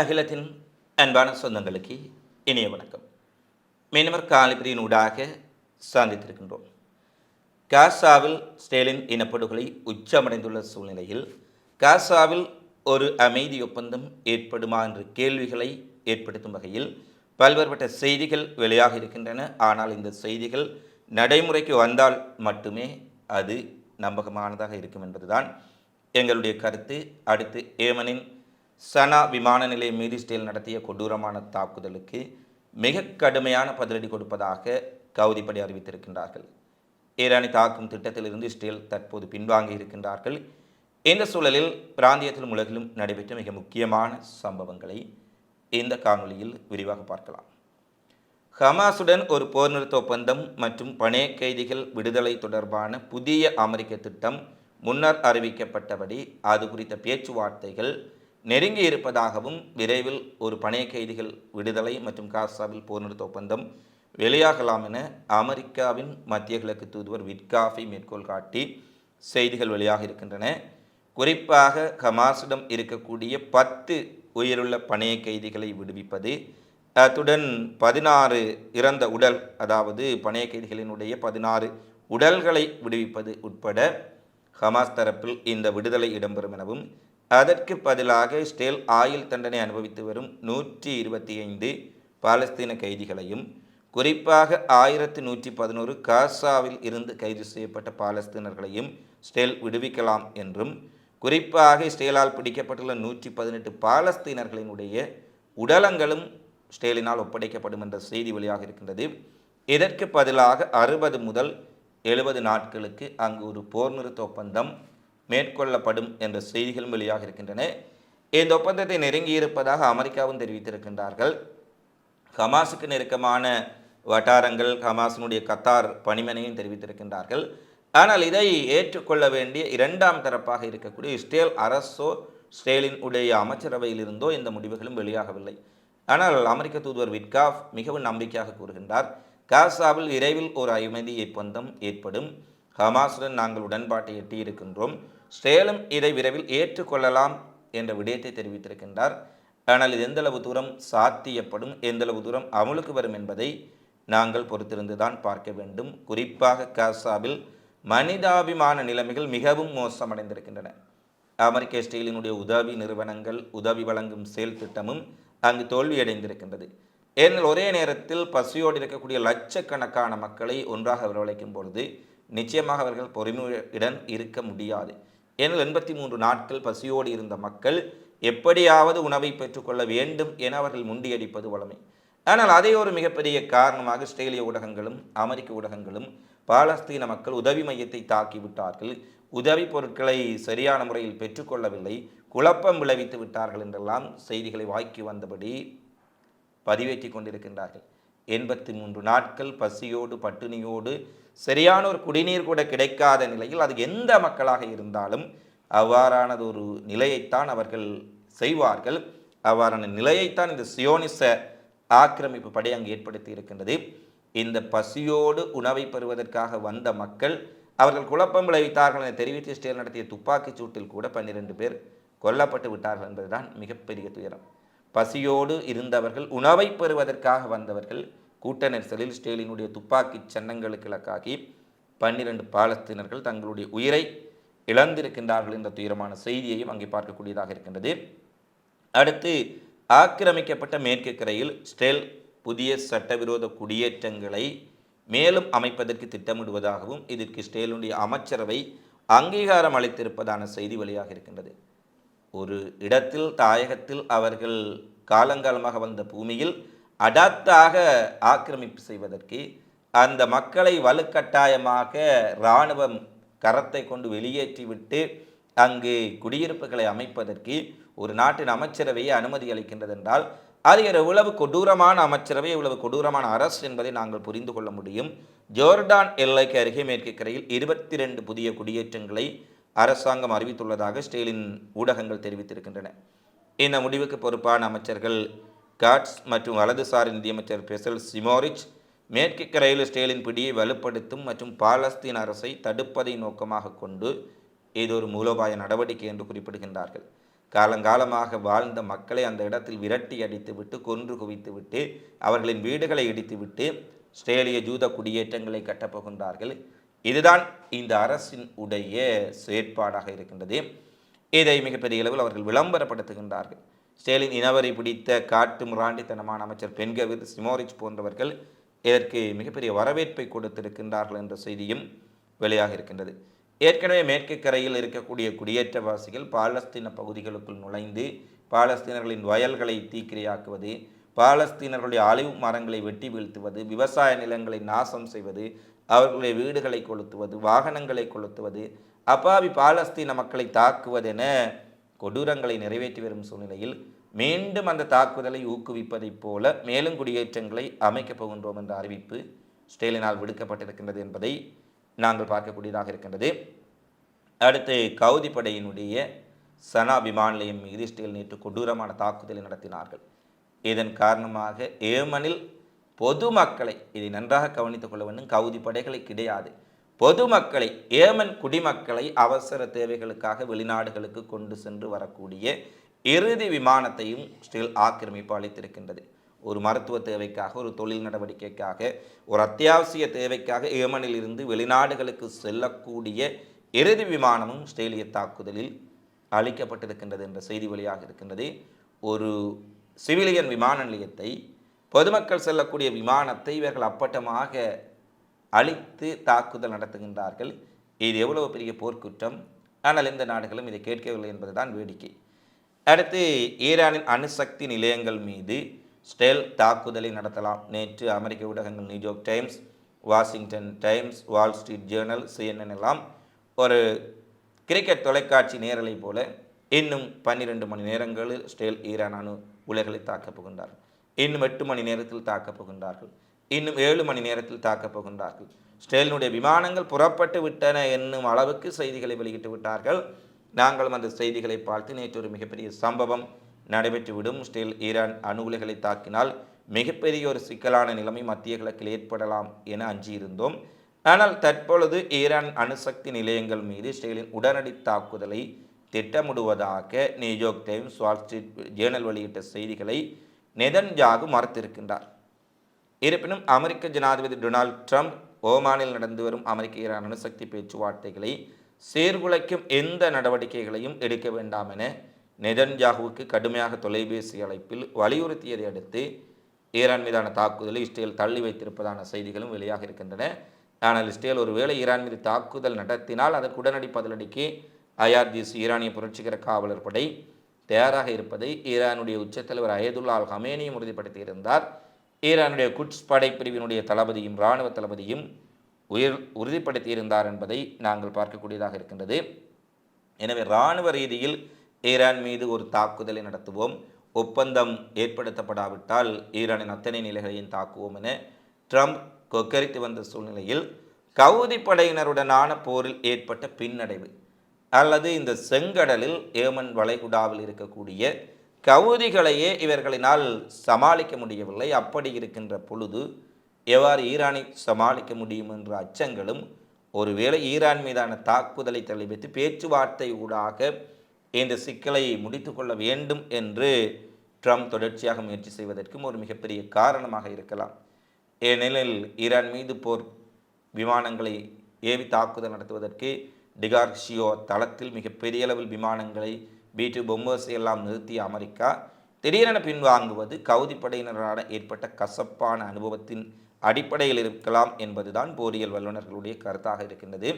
அகிலத்தின் அன்பான சொந்தங்களுக்கு இனிய வணக்கம். மீனவர் காலிபரியின் ஊடாக சந்தித்திருக்கின்றோம். காசாவில் ஸ்டேலின் இனப்படுகொலை உச்சமடைந்துள்ள சூழ்நிலையில் காசாவில் ஒரு அமைதி ஒப்பந்தம் ஏற்படுமா என்ற கேள்விகளை ஏற்படுத்தும் வகையில் பல்வேறுபட்ட செய்திகள் வெளியாக இருக்கின்றன. ஆனால் இந்த செய்திகள் நடைமுறைக்கு வந்தால் மட்டுமே அது நம்பகமானதாக இருக்கும் என்பதுதான் எங்களுடைய கருத்து. அடுத்து ஏமனின் சனா விமான நிலையம் மீது இஸ்ரேல் நடத்திய கொடூரமான தாக்குதலுக்கு மிக கடுமையான பதிலடி கொடுப்பதாக கவுதிப்படை அறிவித்திருக்கின்றார்கள். ஈரானை தாக்கும் திட்டத்திலிருந்து இஸ்ரேல் தற்போது பின்வாங்கி இருக்கின்றார்கள். இந்த சூழலில் பிராந்தியத்திலும் உலகிலும் நடைபெற்ற மிக முக்கியமான சம்பவங்களை இந்த காணொளியில் விரிவாக பார்க்கலாம். ஹமாஸுடன் ஒரு போர் நிறுத்த ஒப்பந்தம் மற்றும் பணைய கைதிகள் விடுதலை தொடர்பான புதிய அமெரிக்க திட்டம் முன்னர் அறிவிக்கப்பட்டபடி அது குறித்த பேச்சுவார்த்தைகள் நெருங்கி இருப்பதாகவும் விரைவில் ஒரு பணைய கைதிகள் விடுதலை மற்றும் காசாவில் போர் நிறுத்த ஒப்பந்தம் வெளியாகலாம் என அமெரிக்காவின் மத்திய கிழக்கு தூதுவர் விட்காஃபை மேற்கோள் காட்டி செய்திகள் வெளியாக இருக்கின்றன. குறிப்பாக ஹமாஸிடம் இருக்கக்கூடிய பத்து உயிருள்ள பணைய கைதிகளை விடுவிப்பது அத்துடன் பதினாறு இறந்த உடல் அதாவது பணைய கைதிகளினுடைய பதினாறு உடல்களை விடுவிப்பது உட்பட ஹமாஸ் தரப்பில் இந்த விடுதலை இடம்பெறும் எனவும் அதற்கு பதிலாக ஸ்டேல் ஆயுள் தண்டனை அனுபவித்து வரும் நூற்றி இருபத்தி ஐந்து பாலஸ்தீன கைதிகளையும் குறிப்பாக ஆயிரத்தி நூற்றி பதினோரு காசாவில் இருந்து கைது செய்யப்பட்ட பாலஸ்தீனர்களையும் ஸ்டேல் விடுவிக்கலாம் என்றும் குறிப்பாக ஸ்டேலால் பிடிக்கப்பட்டுள்ள நூற்றி பதினெட்டு பாலஸ்தீனர்களினுடைய உடலங்களும் ஸ்டேலினால் ஒப்படைக்கப்படும் என்ற செய்தி வெளியாக இருக்கின்றது. இதற்கு பதிலாக அறுபது முதல் எழுபது நாட்களுக்கு அங்கு ஒரு போர் நிறுத்த ஒப்பந்தம் மேற்கொள்ளப்படும் என்ற செய்திகளும் வெளியாக இருக்கின்றன. இந்த ஒப்பந்தத்தை நெருங்கியிருப்பதாக அமெரிக்காவும் தெரிவித்திருக்கின்றார்கள். ஹமாஸுக்கு நெருக்கமான வட்டாரங்கள் ஹமாஸினுடைய கத்தார் பணிமனையும் தெரிவித்திருக்கின்றார்கள். ஆனால் இதை ஏற்றுக்கொள்ள வேண்டிய இரண்டாம் தரப்பாக இருக்கக்கூடிய இஸ்ரேல் அரசோ ஸ்டேலின் உடைய அமைச்சரவையில் இருந்தோ இந்த முடிவுகளும் வெளியாகவில்லை. ஆனால் அமெரிக்க தூதுவர் விட்காஃப் மிகவும் நம்பிக்கையாக கூறுகின்றார். காசாவில் விரைவில் ஒரு அமைதி ஒப்பந்தம் ஏற்படும். ஹமாஸுடன் நாங்கள் உடன்பாட்டை எட்டியிருக்கின்றோம். சேலம் இதை விரைவில் ஏற்றுக்கொள்ளலாம் என்ற விடயத்தை தெரிவித்திருக்கின்றார். ஆனால் இது எந்தளவு தூரம் சாத்தியப்படும் எந்தளவு தூரம் அமலுக்கு வரும் என்பதை நாங்கள் பொறுத்திருந்து தான் பார்க்க வேண்டும். குறிப்பாக காசாவில் மனிதாபிமான நிலைமைகள் மிகவும் மோசமடைந்திருக்கின்றன. அமெரிக்க ஸ்டீலினுடைய உதவி நிறுவனங்கள் உதவி வழங்கும் செயல் திட்டமும் அங்கு தோல்வியடைந்திருக்கின்றது. ஏனெனில் ஒரே நேரத்தில் பசியோடு இருக்கக்கூடிய லட்சக்கணக்கான மக்களை ஒன்றாக வரவழைக்கும் பொழுது நிச்சயமாக அவர்கள் பொறுமையுடன் இருக்க முடியாது. ஏனெனில் எண்பத்தி மூன்று நாட்கள் பசியோடு இருந்த மக்கள் எப்படியாவது உணவை பெற்றுக்கொள்ள வேண்டும் என அவர்கள் முண்டியடிப்பது வளமை. ஆனால் அதே ஒரு மிகப்பெரிய காரணமாக ஆஸ்திரேலிய ஊடகங்களும் அமெரிக்க ஊடகங்களும் பாலஸ்தீன மக்கள் உதவி மையத்தை தாக்கிவிட்டார்கள் உதவி பொருட்களை சரியான முறையில் பெற்றுக்கொள்ளவில்லை. குழப்பம் விளைவித்து விட்டார்கள் என்றெல்லாம் செய்திகளை வாய்க்கு வந்தபடி பதிவேற்றி கொண்டிருக்கின்றார்கள். எண்பத்தி மூன்று நாட்கள் பசியோடு பட்டினியோடு சரியான ஒரு குடிநீர் கூட கிடைக்காத நிலையில் அது எந்த மக்களாக இருந்தாலும் அவ்வாறானது ஒரு நிலையைத்தான் அவர்கள் செய்வார்கள். அவ்வாறான நிலையைத்தான் இந்த சியோனிச ஆக்கிரமிப்பு படை அங்கு ஏற்படுத்தி இருக்கின்றது. இந்த பசியோடு உணவை பெறுவதற்காக வந்த மக்கள் அவர்கள் குழப்பம் விளைவித்தார்கள் என தெரிவித்து ஸ்டேல் நடத்திய துப்பாக்கிச் சூட்டில் கூட பன்னிரண்டு பேர் கொல்லப்பட்டு விட்டார்கள் என்பதுதான் மிகப்பெரிய துயரம். பசியோடு இருந்தவர்கள் உணவை பெறுவதற்காக வந்தவர்கள் கூட்ட நெரிசலில் ஸ்டேலினுடைய துப்பாக்கி சன்னங்களுக்கு இலக்காகி பன்னிரண்டு பாலஸ்தீனர்கள் தங்களுடைய உயிரை இழந்திருக்கின்றார்கள் என்ற துயரமான செய்தியையும் அங்கே பார்க்கக்கூடியதாக இருக்கின்றது. அடுத்து ஆக்கிரமிக்கப்பட்ட மேற்கு கரையில் ஸ்டேல் புதிய சட்டவிரோத குடியேற்றங்களை மேலும் அமைப்பதற்கு திட்டமிடுவதாகவும் இதற்கு ஸ்டேலுடைய அமைச்சரவை அங்கீகாரம் அளித்திருப்பதான செய்தி வெளியாக இருக்கின்றது. ஒரு இடத்தில் தாயகத்தில் அவர்கள் காலங்காலமாக வந்த பூமியில் அடாத்தாக ஆக்கிரமிப்பு செய்வதற்கு அந்த மக்களை வலுக்கட்டாயமாக இராணுவம் கரத்தை கொண்டு வெளியேற்றிவிட்டு அங்கு குடியிருப்புகளை அமைப்பதற்கு ஒரு நாட்டின் அமைச்சரவையை அனுமதி அளிக்கின்றது என்றால் அது எவ்வளவு கொடூரமான அமைச்சரவை எவ்வளவு கொடூரமான அரசு என்பதை நாங்கள் புரிந்து கொள்ள முடியும். ஜோர்டான் எல்லைக்கு அருகே மேற்கு கரையில் இருபத்தி ரெண்டு புதிய குடியேற்றங்களை அரசாங்கம் அறிவித்துள்ளதாக ஸ்டேலின் ஊடகங்கள் தெரிவித்திருக்கின்றன. இந்த முடிவுக்கு பொறுப்பான அமைச்சர்கள் காட்ஸ் மற்றும் வலதுசாரி நிதியமைச்சர் பெசல் சிமோரிச் மேற்கு கரையில் ஸ்டேலின் பிடியை வலுப்படுத்தும் மற்றும் பாலஸ்தீன் அரசை தடுப்பதை நோக்கமாக கொண்டு இது ஒரு மூலோபாய நடவடிக்கை என்று குறிப்பிடுகின்றார்கள். காலங்காலமாக வாழ்ந்த மக்களை அந்த இடத்தில் விரட்டி அடித்துவிட்டு கொன்று குவித்துவிட்டு அவர்களின் வீடுகளை இடித்துவிட்டு ஸ்ட்ரேலிய ஜூத குடியேற்றங்களை கட்டப்போகின்றார்கள் இதுதான் இந்த அரசின் உடைய செயற்பாடாக இருக்கின்றது. இதை மிகப்பெரிய அளவில் அவர்கள் விளம்பரப்படுத்துகின்றார்கள். ஸ்டேலின் இனவரை பிடித்த காட்டு முராண்டித்தனமான அமைச்சர் பென்கவிர் சிமோரிச் போன்றவர்கள் இதற்கு மிகப்பெரிய வரவேற்பை கொடுத்திருக்கின்றார்கள் என்ற செய்தியும் வெளியாக இருக்கின்றது. ஏற்கனவே மேற்கு கரையில் இருக்கக்கூடிய குடியேற்றவாசிகள் பாலஸ்தீன பகுதிகளுக்குள் நுழைந்து பாலஸ்தீனர்களின் வயல்களை தீக்கிரையாக்குவது பாலஸ்தீனர்களுடைய அழிவு மரங்களை வெட்டி வீழ்த்துவது விவசாய நிலங்களை நாசம் செய்வது அவர்களுடைய வீடுகளை கொளுத்துவது வாகனங்களை கொளுத்துவது அப்பாவி பாலஸ்தீன மக்களை தாக்குவதென கொடூரங்களை நிறைவேற்றி வரும் சூழ்நிலையில் மீண்டும் அந்த தாக்குதலை ஊக்குவிப்பதைப் போல மேலும் குடியேற்றங்களை அமைக்கப் போகின்றோம் என்ற அறிவிப்பு ஸ்டேலினால் விடுக்கப்பட்டிருக்கின்றது என்பதை நாங்கள் பார்க்கக்கூடியதாக இருக்கின்றது. அடுத்து கவுதி படையினுடைய சனா விமான நிலையம் மீது ஸ்டேல் நேற்று கொடூரமான தாக்குதலை நடத்தினார்கள். இதன் காரணமாக ஏமனில் பொதுமக்களை இதை நன்றாக கவனித்துக் கொள்ள வேண்டும். கவுதி படைகளை கிடையாது. பொதுமக்களை ஏமன் குடிமக்களை அவசர தேவைகளுக்காக வெளிநாடுகளுக்கு கொண்டு சென்று வரக்கூடிய இறுதி விமானத்தையும் ஸ்டில் ஆக்கிரமிப்பு அளித்திருக்கின்றது. ஒரு மருத்துவ தேவைக்காக ஒரு தொழில் நடவடிக்கைக்காக ஒரு அத்தியாவசிய தேவைக்காக ஏமனில் இருந்து வெளிநாடுகளுக்கு செல்லக்கூடிய இறுதி விமானமும் ஸ்டேலிய தாக்குதலில் அளிக்கப்பட்டிருக்கின்றது என்ற செய்தி வெளியாக இருக்கின்றது. ஒரு சிவிலியன் விமான நிலையத்தை பொதுமக்கள் செல்லக்கூடிய விமானத்தை இவர்கள் அப்பட்டமாக அழித்து தாக்குதல் நடத்துகின்றார்கள். இது எவ்வளவு பெரிய போர்க்குற்றம்? ஆனால் எந்த நாடுகளும் இதை கேட்கவில்லை என்பதுதான் வேடிக்கை. அடுத்து ஈரானின் அணுசக்தி நிலையங்கள் மீது ஸ்டெல் தாக்குதலை நடத்தலாம். நேற்று அமெரிக்க ஊடகங்கள் New York Times Washington Times Wall Street Journal CNN எல்லாம் ஒரு கிரிக்கெட் தொலைக்காட்சி நேரலை போல இன்னும் பன்னிரெண்டு மணி நேரங்களில் ஸ்டேல் ஈரான் அணு உலைகளை தாக்கப் போகின்றார்கள். இன்னும் எட்டு மணி நேரத்தில் தாக்கப் போகின்றார்கள். இன்னும் ஏழு மணி நேரத்தில் தாக்கப் போகின்றார்கள். ஸ்டேலினுடைய விமானங்கள் புறப்பட்டு விட்டன என்னும் அளவுக்கு செய்திகளை வெளியிட்டு விட்டார்கள். நாங்களும் அந்த செய்திகளை பார்த்து நேற்று ஒரு மிகப்பெரிய சம்பவம் நடைபெற்றுவிடும். ஸ்டேல் ஈரான் அணு உலைகளை தாக்கினால் மிகப்பெரிய ஒரு சிக்கலான நிலைமை மத்திய கிழக்கில் ஏற்படலாம் என அஞ்சியிருந்தோம். ஆனால் தற்பொழுது ஈரான் அணுசக்தி நிலையங்கள் மீது ஸ்டேலின் உடனடி தாக்குதலை திட்டமிடுவதாக New York Times Wall Street Journal வெளியிட்ட செய்திகளை நெதன்ஜாகு மறுத்திருக்கின்றார். இருப்பினும் அமெரிக்க ஜனாதிபதி டொனால்ட் ட்ரம்ப் ஓமானில் நடந்து வரும் அமெரிக்க ஈரான் அணுசக்தி பேச்சுவார்த்தைகளை சீர்குலைக்கும் எந்த நடவடிக்கைகளையும் எடுக்க வேண்டாம் என நெதன்ஜாகுவுக்கு கடுமையாக தொலைபேசி அழைப்பில் வலியுறுத்தியதை அடுத்து ஈரான் மீதான தாக்குதலை இஸ்ரேல் தள்ளி வைத்திருப்பதான செய்திகளும் வெளியாக இருக்கின்றன. ஆனால் இஸ்ரேல் ஒருவேளை ஈரான் மீது தாக்குதல் நடத்தினால் அதற்கு உடனடி பதிலடிக்கு ஐஆர்ஜிசி ஈரானிய புரட்சிகர காவலர் படை தயாராக இருப்பதை ஈரானுடைய உச்சத்தலைவர் அயதுல்லா அல் ஹமேனியும் உறுதிப்படுத்தியிருந்தார். ஈரானுடைய குட்ஸ் படைப்பிரிவினுடைய தளபதியும் இராணுவ தளபதியும் உயிர் உறுதிப்படுத்தியிருந்தார் என்பதை நாங்கள் பார்க்கக்கூடியதாக இருக்கின்றது. எனவே இராணுவ ரீதியில் ஈரான் மீது ஒரு தாக்குதலை நடத்துவோம். ஒப்பந்தம் ஏற்படுத்தப்படாவிட்டால் ஈரானின் அத்தனை நிலைகளையும் தாக்குவோம் என ட்ரம்ப் கொக்கரித்து வந்த சூழ்நிலையில் கவுதி படையினருடனான போரில் ஏற்பட்ட பின்னடைவு அல்லது இந்த செங்கடலில் ஏமன் வளைகுடாவில் இருக்கக்கூடிய கவுதிகளையே இவர்களினால் சமாளிக்க முடியவில்லை. அப்படி இருக்கின்ற பொழுது எவ்வாறு ஈரானை சமாளிக்க முடியும் என்ற அச்சங்களும் ஒருவேளை ஈரான் மீதான தாக்குதலை தள்ளி வைத்து பேச்சுவார்த்தை ஊடாக இந்த சிக்கலை முடித்துக்கொள்ள வேண்டும் என்று ட்ரம்ப் தொடர்ச்சியாக முயற்சி செய்வதற்கும் ஒரு மிகப்பெரிய காரணமாக இருக்கலாம். ஏனெனில் ஈரான் மீது போர் விமானங்களை ஏவி தாக்குதல் நடத்துவதற்கு டிகார்ஷியோ தளத்தில் மிகப்பெரிய அளவில் விமானங்களை பி டூ பொம்மர்ஸ் எல்லாம் நிறுத்திய அமெரிக்கா திடீரென பின்வாங்குவது கவுதி படையினரான ஏற்பட்ட கசப்பான அனுபவத்தின் அடிப்படையில் இருக்கலாம் என்பதுதான் போரியல் வல்லுநர்களுடைய கருத்தாக இருக்கின்றது.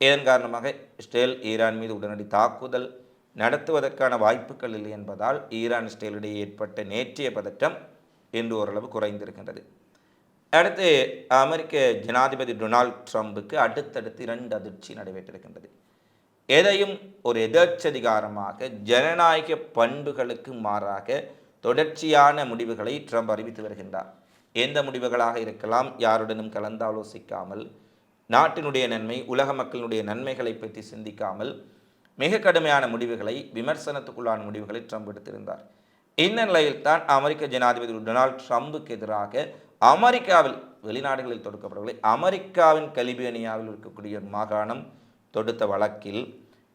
இதன் காரணமாக இஸ்ரேல் ஈரான் மீது உடனடி தாக்குதல் நடத்துவதற்கான வாய்ப்புகள் இல்லை என்பதால் ஈரான் இஸ்ரேலிடையே ஏற்பட்ட நேற்றைய பதற்றம் இன்று ஓரளவு குறைந்திருக்கின்றது. அடுத்து அமெரிக்க ஜனாதிபதி டொனால்ட் ட்ரம்புக்கு அடுத்தடுத்து இரண்டு அதிர்ச்சி நடைபெற்றிருக்கின்றது. எதையும் ஒரு எதர்ச்சதிகாரமாக ஜனநாயக பண்புகளுக்கு மாறாக தொடர்ச்சியான முடிவுகளை ட்ரம்ப் அறிவித்து வருகின்றார். எந்த முடிவுகளாக இருக்கலாம் யாருடனும் கலந்தாலோசிக்காமல் நாட்டினுடைய நன்மை உலக மக்களினுடைய நன்மைகளை பற்றி சிந்திக்காமல் மிக கடுமையான முடிவுகளை விமர்சனத்துக்குள்ளான முடிவுகளை ட்ரம்ப் எடுத்திருந்தார். இந்த நிலையில்தான் அமெரிக்க ஜனாதிபதி டொனால்ட் ட்ரம்புக்கு எதிராக அமெரிக்காவில் வெளிநாடுகளில் தொடுக்கப்படவில்லை அமெரிக்காவின் கலிபேனியாவில் இருக்கக்கூடிய ஒரு மாகாணம் தொடுத்த வழக்கில்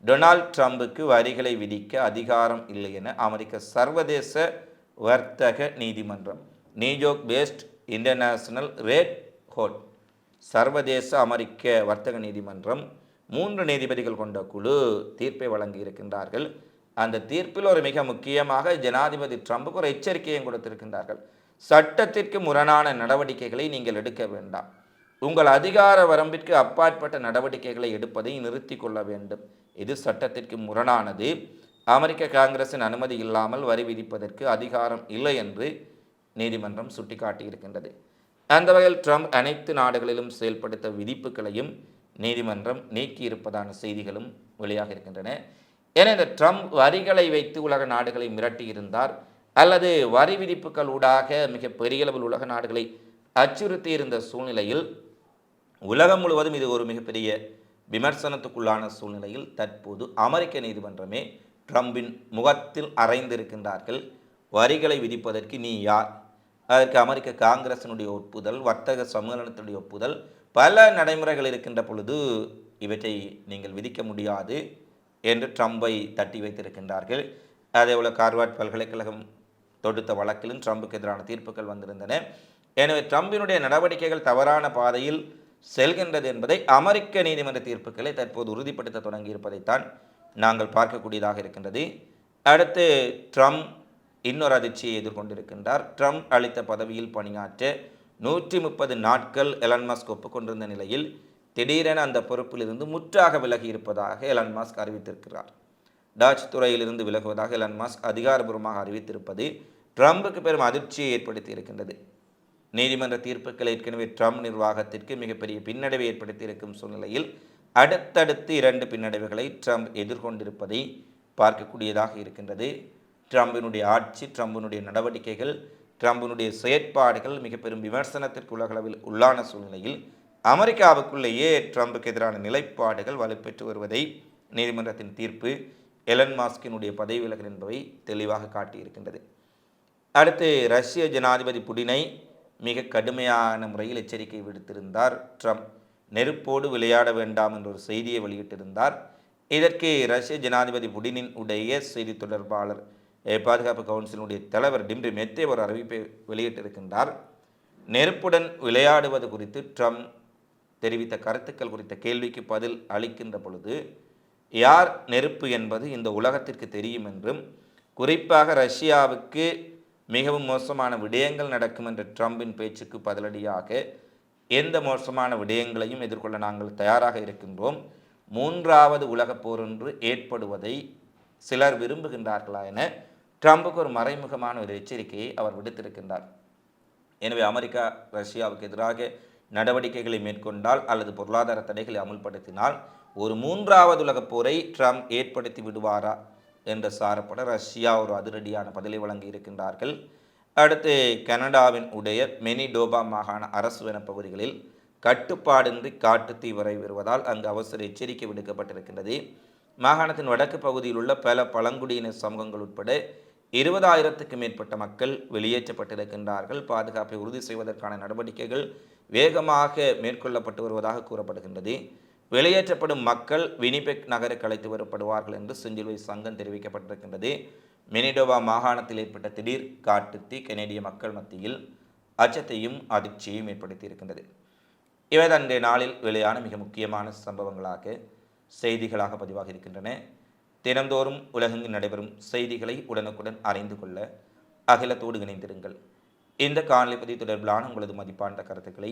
டொனால்ட் ட்ரம்புக்கு வரிகளை விதிக்க அதிகாரம் இல்லை என அமெரிக்க சர்வதேச வர்த்தக நீதிமன்றம் New York based international trade hot சர்வதேச அமெரிக்க வர்த்தக நீதிமன்றம் மூன்று நீதிபதிகள் கொண்ட குழு தீர்ப்பை வழங்கி இருக்கின்றார்கள். அந்த தீர்ப்பில் ஒரு மிக முக்கியமாக ஜனாதிபதி ட்ரம்புக்கு ஒரு எச்சரிக்கையும் கொடுத்திருக்கின்றார்கள். சட்டத்திற்கு முரணான நடவடிக்கைகளை நீங்கள் எடுக்க வேண்டாம். உங்கள் அதிகார வரம்பிற்கு அப்பாற்பட்ட நடவடிக்கைகளை எடுப்பதை நிறுத்தி கொள்ள வேண்டும். இது சட்டத்திற்கு முரணானது. அமெரிக்க காங்கிரசின் அனுமதி இல்லாமல் வரி விதிப்பதற்கு அதிகாரம் இல்லை என்று நீதிமன்றம் சுட்டிக்காட்டியிருக்கின்றது. அந்த வகையில் ட்ரம்ப் அனைத்து நாடுகளிலும் செயல்படுத்த விதிப்புகளையும் நீதிமன்றம் நீக்கியிருப்பதான செய்திகளும் வெளியாக இருக்கின்றன. என இந்த ட்ரம்ப் வரிகளை வைத்து உலக நாடுகளை மிரட்டியிருந்தார் அல்லது வரி விதிப்புகள் ஊடாக மிக பெரிய அளவில் உலக நாடுகளை அச்சுறுத்தி இருந்த சூழ்நிலையில் உலகம் முழுவதும் இது ஒரு மிகப்பெரிய விமர்சனத்துக்குள்ளான சூழ்நிலையில் தற்போது அமெரிக்க நீதிமன்றமே ட்ரம்பின் முகத்தில் அறைந்திருக்கின்றார்கள். வரிகளை விதிப்பதற்கு நீ யார்? அதற்கு அமெரிக்க காங்கிரசினுடைய ஒப்புதல் வர்த்தக சம்மேளனத்தினுடைய ஒப்புதல் பல நடைமுறைகள் இருக்கின்ற பொழுது இவற்றை நீங்கள் விதிக்க முடியாது என்று ட்ரம்பை தட்டி வைத்திருக்கின்றார்கள். அதேபோல் கார்வாட் பல்கலைக்கழகம் தொடுத்த வழக்கிலும் ட்ரம்புக்கு எதிரான தீர்ப்புகள் வந்திருந்தன. எனவே ட்ரம்பினுடைய நடவடிக்கைகள் தவறான பாதையில் செல்கின்றது என்பதை அமெரிக்க நீதிமன்ற தீர்ப்புகளை தற்போது உறுதிப்படுத்த தொடங்கியிருப்பதைத்தான் நாங்கள் பார்க்கக்கூடியதாக இருக்கின்றது. அடுத்து ட்ரம்ப் இன்னொரு அதிர்ச்சியை எதிர்கொண்டிருக்கின்றார். ட்ரம்ப் அளித்த பதவியில் பணியாற்ற நூற்றி முப்பது நாட்கள் எலன் மாஸ்க் ஒப்புக்கொண்டிருந்த நிலையில் திடீரென அந்த பொறுப்பிலிருந்து முற்றாக விலகி இருப்பதாக எலன் மாஸ்க் அறிவித்திருக்கிறார். டாச் துறையிலிருந்து விலகுவதாக எலன் மாஸ்க் அதிகாரபூர்வமாக அறிவித்திருப்பது ட்ரம்புக்கு பெரும் அதிர்ச்சியை ஏற்படுத்தி இருக்கின்றது. நீதிமன்ற தீர்ப்புகள் ஏற்கனவே ட்ரம்ப் நிர்வாகத்திற்கு மிகப்பெரிய பின்னடைவை ஏற்படுத்தி இருக்கும் சூழ்நிலையில் அடுத்தடுத்து இரண்டு பின்னடைவுகளை ட்ரம்ப் எதிர்கொண்டிருப்பதை பார்க்கக்கூடியதாக இருக்கின்றது. ட்ரம்பினுடைய ஆட்சி ட்ரம்பினுடைய நடவடிக்கைகள் ட்ரம்பினுடைய செயற்பாடுகள் மிக பெரும் விமர்சனத்திற்கு உலகளவில் உள்ளான சூழ்நிலையில் அமெரிக்காவுக்குள்ளேயே ட்ரம்புக்கு எதிரான நிலைப்பாடுகள் வலுப்பெற்று வருவதை நீதிமன்றத்தின் தீர்ப்பு எலன் மாஸ்கினுடைய பதவி விலகல் என்பவை தெளிவாக காட்டியிருக்கின்றது. அடுத்து ரஷ்ய ஜனாதிபதி புடினை மிக கடுமையான முறையில் எச்சரிக்கை விடுத்திருந்தார். ட்ரம்ப் நெருப்போடு விளையாட வேண்டாம் என்ற ஒரு செய்தியை வெளியிட்டிருந்தார். இதற்கு ரஷ்ய ஜனாதிபதி புடினின் உடைய செய்தி தொடர்பாளர் பாதுகாப்பு கவுன்சிலுடைய தலைவர் டிம்ரி மெத்தே ஒரு அறிவிப்பை வெளியிட்டிருக்கின்றார். நெருப்புடன் விளையாடுவது குறித்து ட்ரம்ப் தெரிவித்த கருத்துக்கள் குறித்த கேள்விக்கு பதில் அளிக்கின்ற பொழுது யார் நெருப்பு என்பது இந்த உலகத்திற்கு தெரியும் என்றும் குறிப்பாக ரஷ்யாவுக்கு மிகவும் மோசமான விடயங்கள் நடக்கும் என்ற ட்ரம்பின் பேச்சுக்கு பதிலடியாக எந்த மோசமான விடயங்களையும் எதிர்கொள்ள நாங்கள் தயாராக இருக்கின்றோம். மூன்றாவது உலகப் போர் ஒன்று ஏற்படுவதை சிலர் விரும்புகின்றார்களா என ட்ரம்புக்கு ஒரு மறைமுகமான ஒரு எச்சரிக்கையை அவர் விடுத்திருக்கின்றார். எனவே அமெரிக்கா ரஷ்யாவுக்கு எதிராக நடவடிக்கைகளை மேற்கொண்டால் அல்லது பொருளாதார தடைகளை அமுல்படுத்தினால் ஒரு மூன்றாவது உலகப் போரை ட்ரம்ப் ஏற்படுத்தி விடுவாரா? என்ற சாரப்பட ரஷ்யா ஒரு அதிரடியான பதிலை வழங்கி இருக்கின்றார்கள். அடுத்து கனடாவின் உடைய மெனிடோபா மாகாண அரசு வனப்பகுதிகளில் கட்டுப்பாடின்றி காட்டு தீவிரை வருவதால் அங்கு அவசர எச்சரிக்கை விடுக்கப்பட்டிருக்கின்றது. மாகாணத்தின் வடக்கு பகுதியில் உள்ள பல பழங்குடியின சமூகங்கள் உட்பட இருபதாயிரத்துக்கு மேற்பட்ட மக்கள் வெளியேற்றப்பட்டிருக்கின்றார்கள். பாதுகாப்பை உறுதி செய்வதற்கான நடவடிக்கைகள் வேகமாக மேற்கொள்ளப்பட்டு வருவதாக கூறப்படுகின்றது. வெளியேற்றப்படும் மக்கள் வினிபெக் நகருக்கு அழைத்து வரப்படுவார்கள் என்று செஞ்சிலுவை சங்கம் தெரிவிக்கப்பட்டிருக்கின்றது. மெனிடோவா மாகாணத்தில் ஏற்பட்ட திடீர் காட்டுத்தி கனேடிய மக்கள் மத்தியில் அச்சத்தையும் அதிர்ச்சியையும் ஏற்படுத்தியிருக்கின்றது. இவை தன்றைய நாளில் வெளியான மிக முக்கியமான சம்பவங்களாக செய்திகளாக பதிவாக இருக்கின்றன. தினந்தோறும் உலகெங்கு நடைபெறும் செய்திகளை உடனுக்குடன் அறிந்து கொள்ள அகிலத்தோடு இணைந்திருங்கள். இந்த காணொலி பதிவு தொடர்பிலான உங்களது மதிப்பான கருத்துக்களை